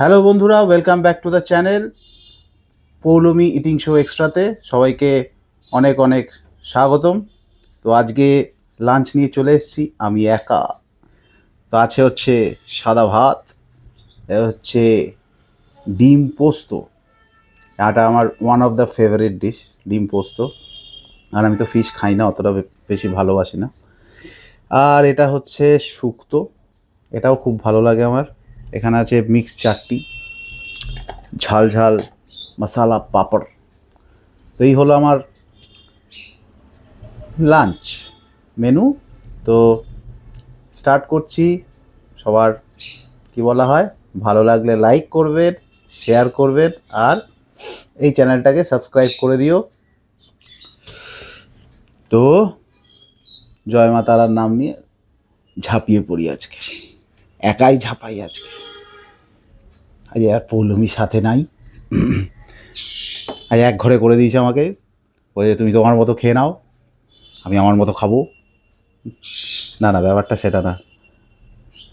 Hello বন্ধুরা welcome back to the channel Poulami eating show এক্সট্রাতে সবাইকে অনেক অনেক স্বাগতম। তো আজকে লাঞ্চ নিয়ে চলে এসেছি, আমি একা। তো আছে হচ্ছে সাদা ভাত হচ্ছে ডিম পোস্ত। এটা আমার one of the favourite dish ডিম পোস্ত। আর আমি তো ফিশ খাই না, অতটা বেশি ভালোবাসি না। আর এটা হচ্ছে শুক্তো। এটাও খুব ভালো লাগে আমার। এখানে আছে মিক্স চাটনি, ঝাল ঝাল মশালা পাপড়। তো এই হলো আমার লাঞ্চ মেনু তো স্টার্ট করছি সবার, কি বলা হয়, ভালো লাগলে লাইক করবেন শেয়ার করবেন, আর এই চ্যানেলটাকে সাবস্ক্রাইব করে দিও। তো জয় মা তারার নাম নিয়ে ঝাঁপিয়ে পড়ি আজকে। একাই ঝাঁপাই আজকে। আজ আর পৌলমি সাথে নাই। আজ এক ঘরে করে দিয়েছে আমাকে। বলে তুমি তোমার মতো খেয়ে নাও, আমি আমার মতো খাব। না না, ব্যাপারটা সেটা না।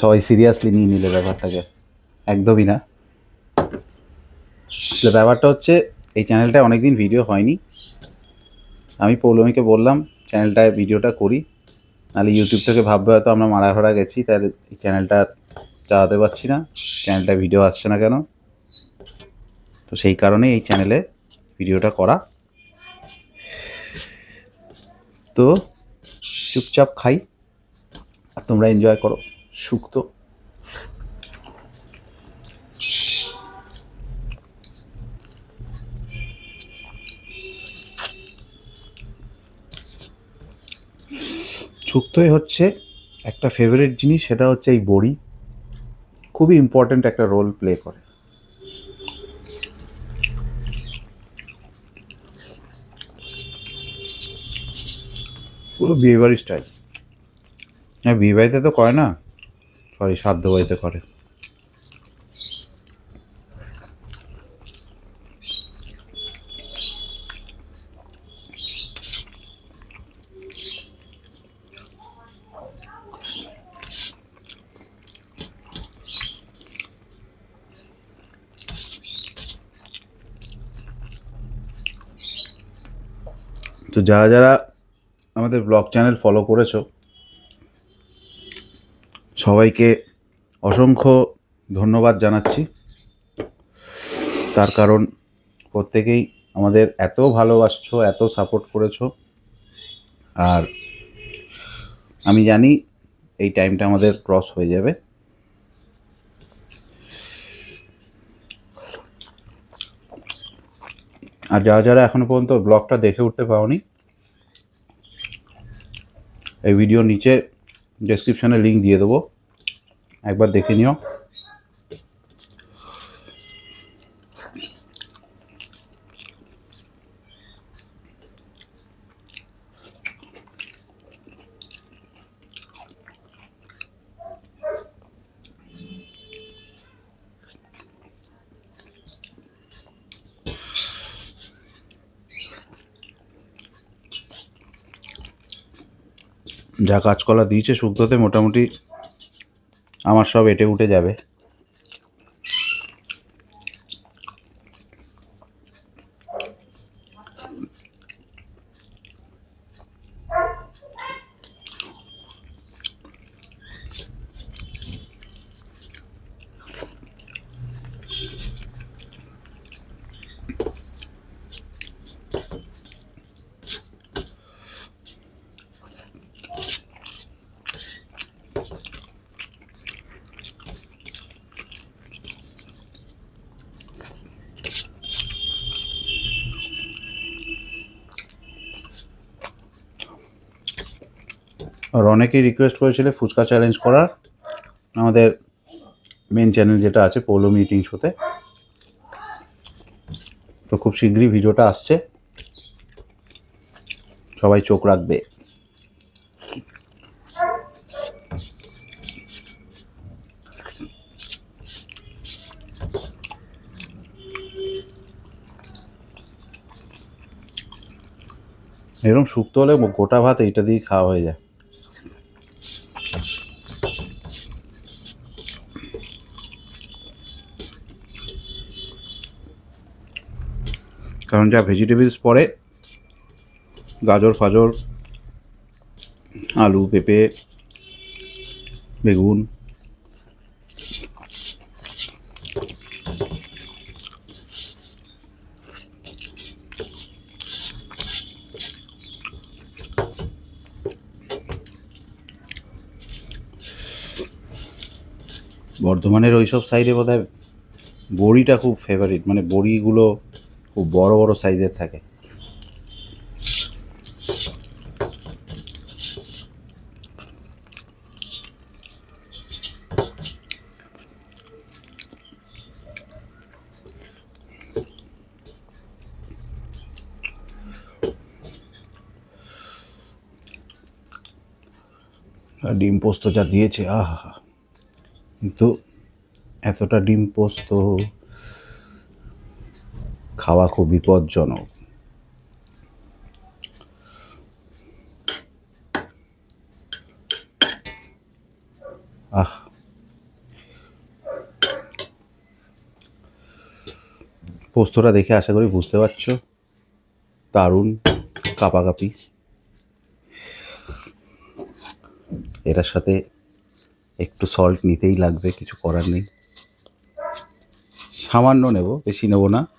সবাই সিরিয়াসলি নিয়ে নিলে ব্যাপারটাকে। একদমই না। আসলে ব্যাপারটা হচ্ছে, এই চ্যানেলটায় অনেকদিন ভিডিও হয়নি। আমি পৌলমীকে বললাম, চ্যানেলটায় ভিডিওটা করি। নাহলে ইউটিউব থেকে ভাববে হয়তো আমরা মারা ভরা গেছি, তাহলে এই চ্যানেলটা চালাতে পারছি না চ্যানেলটায় ভিডিও আসছে না কেন? তো সেই কারণেই এই চ্যানেলে ভিডিওটা করা। তো চুপচাপ খাই, আর তোমরা এনজয় করো শুক্তো শুক্তোই হচ্ছে একটা ফেভারিট জিনিস, সেটা হচ্ছে এই বড়ি। খুবই ইম্পর্ট্যান্ট একটা রোল প্লে করে। পুরো বিয়েবাড়ির স্টাইল হ্যাঁ বিয়েবাড়িতে তো করে না। সরি শ্রাদ্ধ বাড়িতে করে। তো যারা যারা আমাদের ব্লগ চ্যানেল ফলো করেছ, সবাইকে অসংখ্য ধন্যবাদ জানাচ্ছি। তার কারণ প্রত্যেকেই আমাদের এত ভালোবাসছো, এত সাপোর্ট করেছ। আর আমি জানি এই টাইমটা আমাদের ক্রস হয়ে যাবে। আর যারা যারা এখনও পর্যন্ত ব্লগটা দেখে উঠতে পাওনি এই ভিডিও নিচে ডেসক্রিপশানে লিঙ্ক দিয়ে দেবো। একবার দেখে নিও। যা কাঁচকলা দিয়েছে শুক্তোতে মোটামুটি আমার সব এটে উঠে যাবে। আর অনেকেই রিকোয়েস্ট করেছিলে ফুচকা চ্যালেঞ্জ করার। আমাদের মেন চ্যানেল যেটা আছে পোলো মিটিং শোতে তো। খুব শীঘ্রই ভিডিওটা আসছে। সবাই চোখ রাখবে। এরকম শুক্তো হলে গোটা ভাত এইটা দিয়ে খাওয়া হয়ে যায়। কারণ যা ভেজিটেবলস পড়ে, গাজর, ফাজর, আলু, পেঁপে, বেগুন, বর্ধমানের ওইসব সাইডে বোধ হয় বড়িটা খুব ফেভারিট মানে বড়িগুলো খুব বড় বড় সাইজের থাকে। ডিম পোস্ত যা দিয়েছে আহা। কিন্তু এতটা ডিম পোস্ত খাওয়া খুব বিপজ্জনক। আহ। পোস্তটা দেখে আশা করি বুঝতে পারছ। দারুণ কাপাকাপি। এটার সাথে একটু সল্ট নিতেই লাগবে, কিছু করার নেই। সামান্য নেব, বেশি নেব না।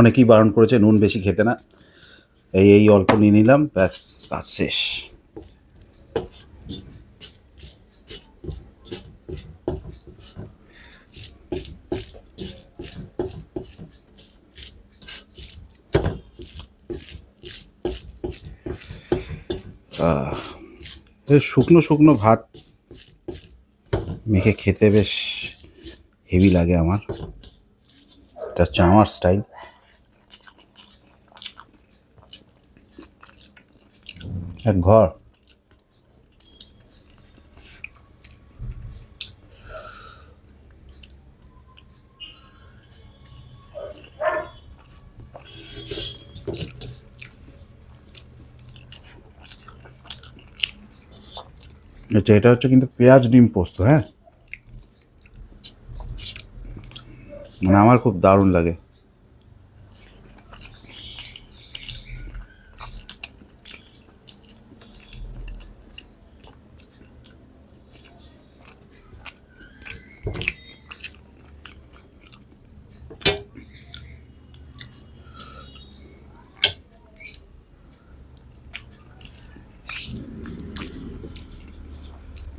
অনেকেই বারণ করেছে, নুন বেশি খেতে না। এই এই অল্প নিয়ে নিলাম, ব্যাস, কাজ শেষ। শুকনো শুকনো ভাত মেখে খেতে বেশ হেভি লাগে আমার। এটা আমার স্টাইল। এক ঘর আচ্ছা এটা হচ্ছে কিন্তু পেঁয়াজ ডিম পোস্ত হ্যাঁ? মানে আমার খুব দারুণ লাগে।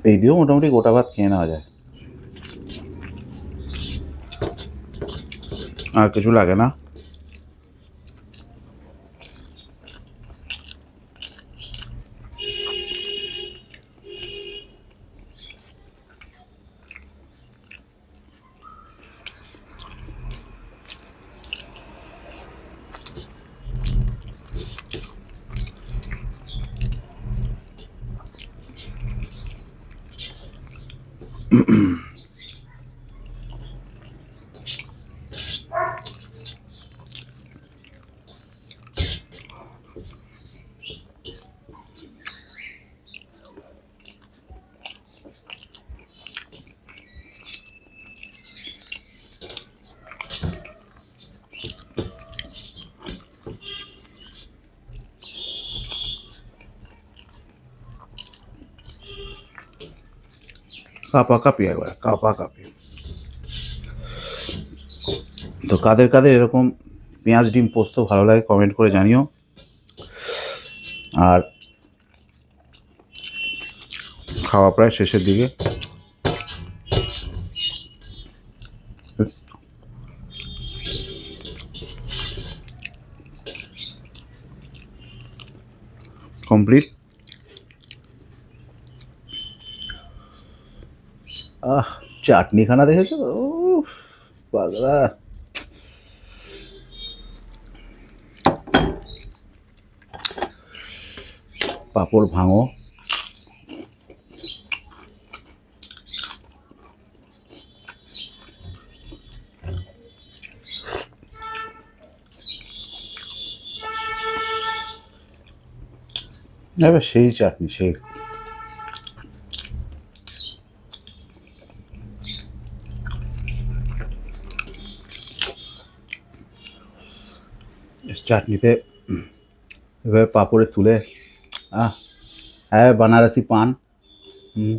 এই দিয়েও মোটামুটি গোটা ভাত খেয়ে নেওয়া যায় আর কিছু লাগে না কাপা কাপি একবার, কাপা কাপি। তো কাদের কাদের এরকম পেঁয়াজ ডিম পোস্ত ভালো লাগে কমেন্ট করে জানিও। আর খাওয়া প্রায় শেষের দিকে। কমপ্লিট? আহ চাটনিখানা দেখেছ? উফ, পাগলা পাঁপড় ভাঙো। সেই চাটনি সেই চাটনিতে এভাবে পাঁপড়ে তুলে আহ হ্যাঁ বানারসি পান হুম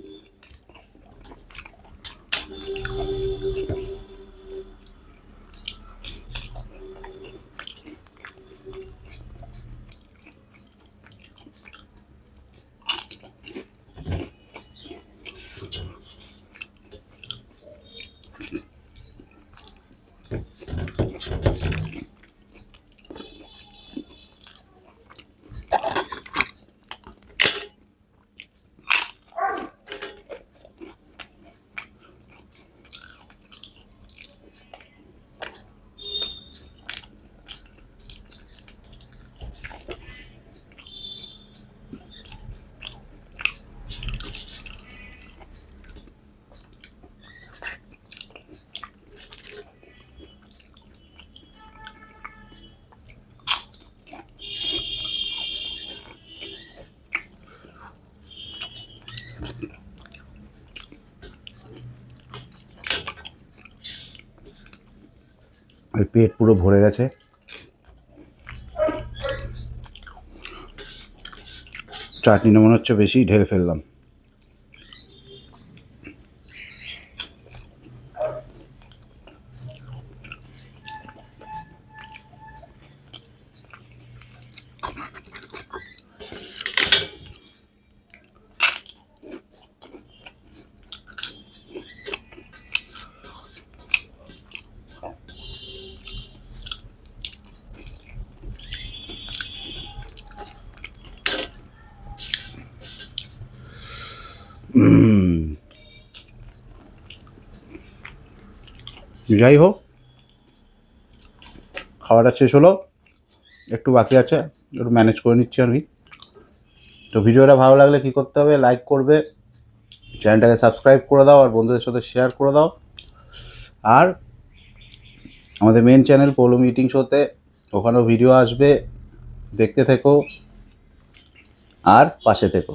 আর পেট পুরো ভরে গেছে। চাটনিটা মনে হচ্ছে বেশি ঢেলে ফেললাম। যাই হোক খাওয়াটা শেষ হলো। একটু বাকি আছে, একটু ম্যানেজ করে নিচ্ছি আমি। তো ভিডিওটা ভালো লাগলে কী করতে হবে লাইক করবে চ্যানেলটাকে সাবস্ক্রাইব করে দাও আর বন্ধুদের সাথে শেয়ার করে দাও। আর আমাদের মেন চ্যানেল পোলো মিটিং শোতে ওখানেও ভিডিও আসবে। দেখতে থেকো। আর পাশে থেকো।